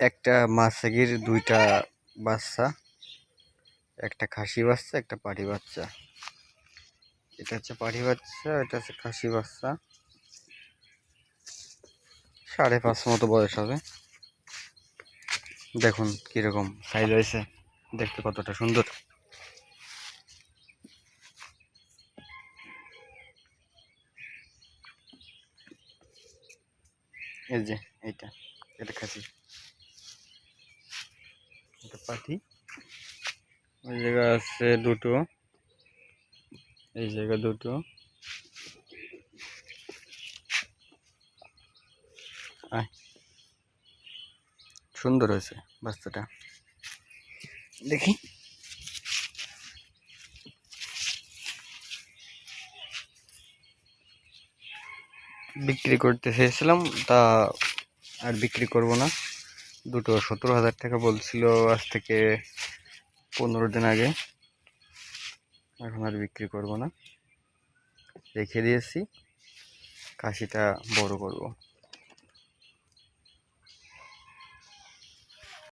একটা মাছাগির দুইটা বাচ্চা, একটা খাসি বাচ্চা, একটা পাঠি বাচ্চা। এটা হচ্ছে পাঠি বাচ্চা, এটা হচ্ছে খাসি বাচ্চা। সাড়ে পাঁচ মতো বয়স হবে। দেখুন কীরকম সাইজ হয়েছে। দেখতে কতটা সুন্দর। এই যে, এইটা, এটা খাসি। এটা পাঠি ওই জায়গা আছে দুটো। এই জায়গা দুটো। সুন্দর হয়েছে বাচ্চাটা দেখি। বিক্রি করতে চেয়েছিলাম, তা আর বিক্রি করব না। দুটো সতেরো হাজার টাকা বলছিল আজ থেকে পনেরো দিন আগে। এখন আর বিক্রি করব না। রেখে দিয়েছি। কাশিটা বড় করব।